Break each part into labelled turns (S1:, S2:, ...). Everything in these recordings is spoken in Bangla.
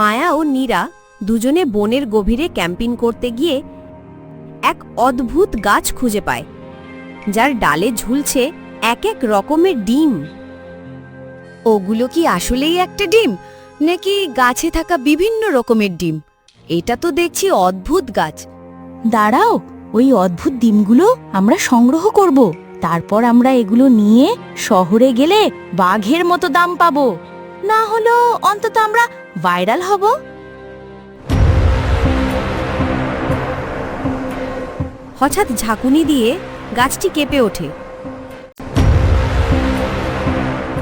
S1: মায়া ও নীরা দুজনে বনের গভীরে ক্যাম্পিং করতে গিয়ে এক অদ্ভুত গাছ খুঁজে পায়, যার ডালে ঝুলছে এক এক রকমের ডিম।
S2: ওগুলো কি আসলেই একটা ডিম, নাকি গাছে থাকা বিভিন্ন রকমের ডিম? এটা তো দেখছি অদ্ভুত গাছ।
S3: দাঁড়াও, ওই অদ্ভুত ডিমগুলো আমরা সংগ্রহ করব। তারপর আমরা এগুলো নিয়ে শহরে গেলে বাঘের মতো দাম পাবো। না হলো অন্তত আমরা ভাইরাল হব?
S1: হঠাৎ ঝাঁকুনি দিয়ে গাছটি কেঁপে ওঠে।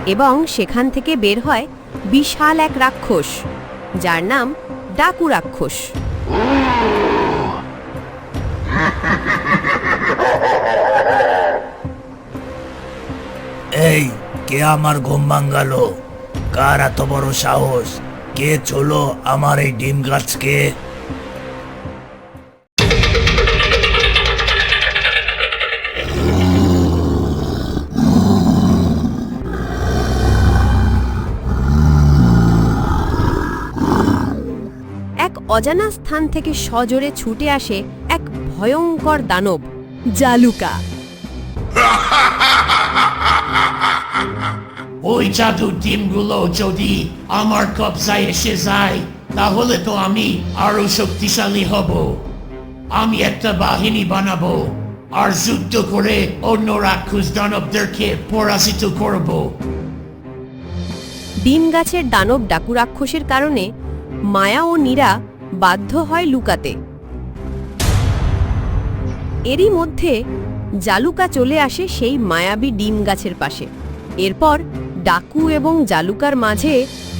S1: এবং সেখান থেকে বের হয় বিশাল এক রাক্ষস, যার নাম ডাকু রাক্ষস।
S4: এই, কে আমার ঘুম ভাঙ্গালো কার এত বড় সাহস? কে চলো আমার এই ডিম গাছকে?
S1: এক অজানা স্থান থেকে সজোরে ছুটে আসে এক ভয়ঙ্কর দানব জালুকা।
S5: জাদুর ডিমগুলো যদি আমার কবজায় এসে যায়, তাহলে তো আমি আরও শক্তিশালী হব। আমি একটা বাহিনী বানাবো আর যুদ্ধ করে অন্য রাক্ষস দানবদেরকে পরাজিত করব।
S1: ডিম গাছের দানব ডাকু রাক্ষসের কারণে মায়া ও নীরা বাধ্য হয় লুকাতে। এরই মধ্যে জালুকা চলে আসে সেই মায়াবী ডিম গাছের পাশে। এরপর ডাকু এবং জালুকার মাঝে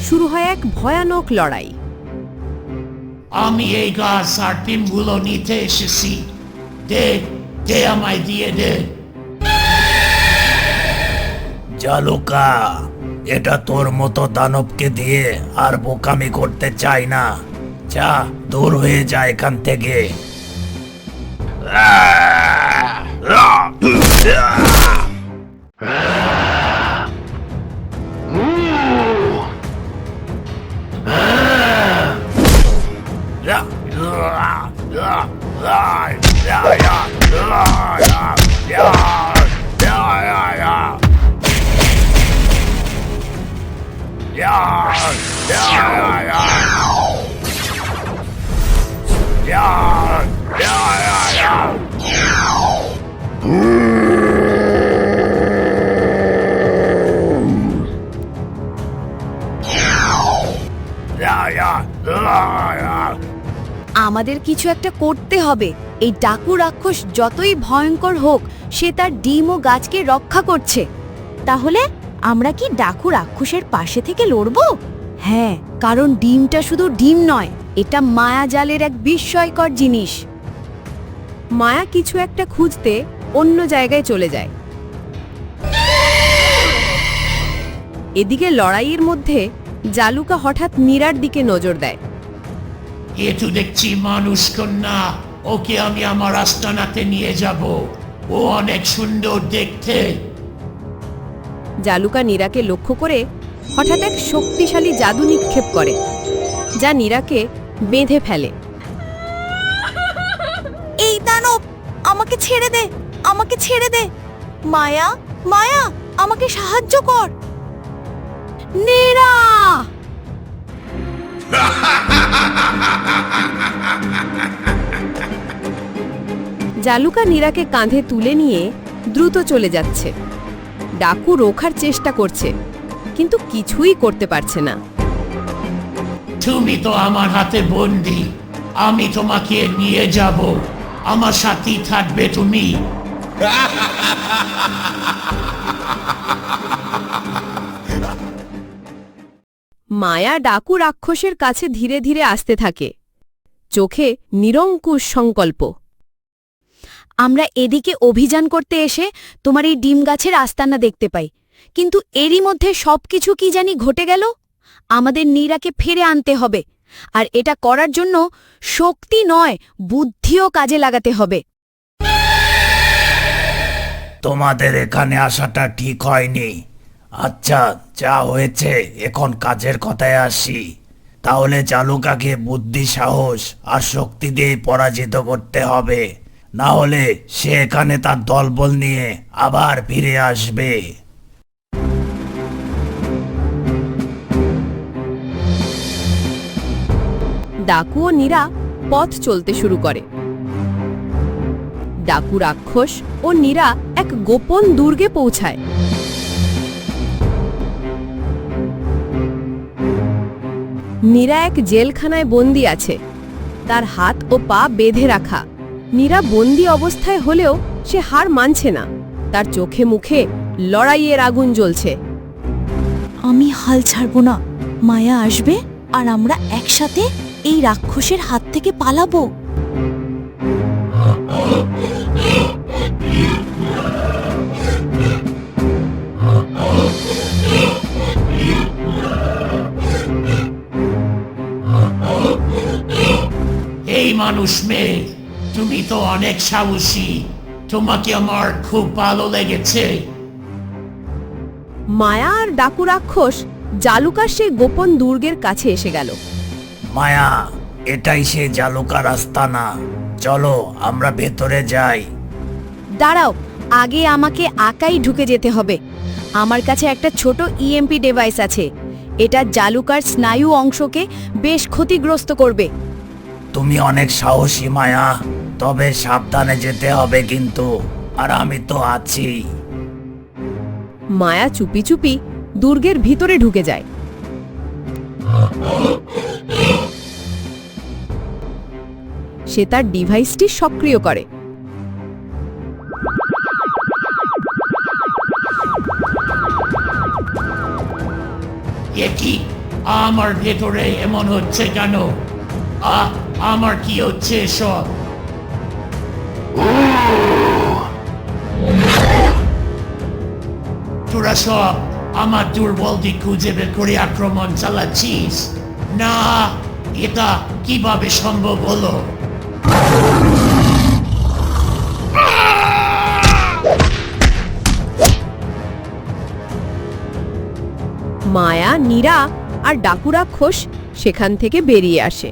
S1: শুরু হয় এক ভয়ানক লড়াই।
S5: আমি এই গাছ আর ডিমগুলো নিতে এসেছি। দে দে আমায় দিয়ে দে।
S4: জালুকা এটা তোর মতো দানবকে দিয়ে আর বোকামি করতে চাই না। যা দূর হয়ে যা এখান থেকে।
S2: আমাদের কিছু একটা করতে হবে। এই ডাকু রাক্ষস যতই ভয়ঙ্কর হোক, সে তার ডিম ও গাছকে রক্ষা করছে।
S3: তাহলে আমরা কি ডাকু রাক্ষসের পাশে থেকে লড়বো?
S2: হ্যাঁ কারণ ডিমটা শুধু ডিম নয়, এটা মায়াজালের এক বিস্ময়কর জিনিস।
S1: মায়া কিছু একটা খুঁজতে অন্য জায়গায় চলে যায়। এদিকে লড়াইয়ের মধ্যে জালুকা হঠাৎ নীরার দিকে নজর দেয়।
S5: এ দেখছি মানুষ কন্যা, ওকে আমি আমার আস্তানাতে নিয়ে যাব। ও অনেক সুন্দর দেখতে।
S1: জালুকা নীরাকে লক্ষ্য করে হঠাৎ এক শক্তিশালী জাদু নিক্ষেপ করে যা নীরাকে বেঁধে ফেলে।
S3: এই দানব আমাকে ছেড়ে দে আমাকে ছেড়ে দে। মায়া মায়া আমাকে সাহায্য কর।
S2: নীরা!
S1: জালুকা নীরাকে কাঁধে তুলে নিয়ে দ্রুত চলে যাচ্ছে। ডাকু রোখার চেষ্টা করছে কিন্তু কিছুই করতে পারছে না।
S5: তুমি তো আমার হাতে বন্দি আমি তোমাকে নিয়ে যাব আমার সাথেই থাকবে তুমি।
S1: মায়া ডাকু রাক্ষসের কাছে ধীরে ধীরে আসতে থাকে চোখে নিরঙ্কুশ সংকল্প।
S2: আমরা এদিকে অভিযান করতে এসে তোমার এই ডিম গাছের আস্তানা দেখতে পাই। কিন্তু এরই মধ্যে সবকিছু কি জানি ঘটে গেল? আমাদের নীরাকে ফিরে আনতে হবে। আর এটা করার জন্য শক্তি নয়, বুদ্ধিও কাজে লাগাতে হবে।
S4: তোমাদের এখানে আসাটা ঠিক হয়নি। আচ্ছা যা হয়েছে, এখন কাজের কথায় আসি। তাহলে জালুকাকে বুদ্ধি, সাহস আর শক্তি দিয়ে পরাজিত করতে হবে। না হলে সে এখানে তার দলবল নিয়ে আবার ফিরে আসবে।
S1: ডাকু ও নীরা পথ চলতে শুরু করে। ডাকু রাক্ষস ও নীরা এক গোপন দুর্গে পৌঁছায়। নীরা এক জেলখানায় বন্দি আছে। তার হাত ও পা বেঁধে রাখা। নীরা বন্দি অবস্থায় হলেও সে হার মানছে না। তার চোখে মুখে লড়াইয়ের আগুন জ্বলছে।
S3: আমি হাল ছাড়বো না। মায়া আসবে আর আমরা একসাথে এই রাক্ষসের হাত থেকে পালাবো।
S5: এই মানুষ মেয়ে। তুমি তো অনেক সাহসী। তোমাকে আমার খুব ভালো লেগেছে।
S1: মায়া আর ডাকু রাক্ষস জালুকার সেই গোপন দুর্গের কাছে এসে গেল।
S4: মায়া এটাই সে জালুকা রাস্তা না। চলো আমরা ভেতরে যাই।
S2: দাঁড়াও আগে আমাকে আকাই ঢুকে যেতে হবে। আমার কাছে একটা ছোট ইএমপি ডিভাইস আছে। এটা জালুকার স্নায়ু অংশকে বেশ ক্ষতিগ্রস্ত করবে।
S4: তুমি অনেক সাহসী মায়া। তবে সাবধানে যেতে হবে কিন্তু আর আমি তো আছি।
S1: মায়া চুপি চুপি দুর্গের ভিতরে ঢুকে যায়। সে তার ডিভাইসটি সক্রিয় করে।
S5: কি? আমার ভেতরে এমন হচ্ছে কেন? আহ আমার কি হচ্ছে সব তোরা সব আমার দুর্বল দিক খুঁজে বের করে আক্রমণ চালাচ্ছিস? না, এটা কীভাবে সম্ভব হলো?
S1: মায়া, নীরা আর ডাকু রাক্ষস সেখান থেকে বেরিয়ে আসে।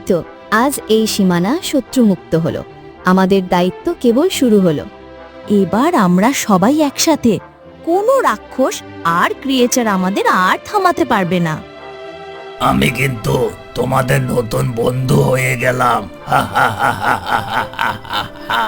S2: দায়িত্ব আজ এই সীমানা শত্রুমুক্ত হলো। আমাদের দায়িত্ব কেবল শুরু হলো।
S3: এবার আমরা সবাই একসাথে। কোনো রাক্ষস আর ক্রিয়েচার আমাদের আর থামাতে পারবে না।
S4: আমি কিন্তু তোমাদের নতুন বন্ধু হয়ে গেলাম। হা হা হা হা হা হা হা।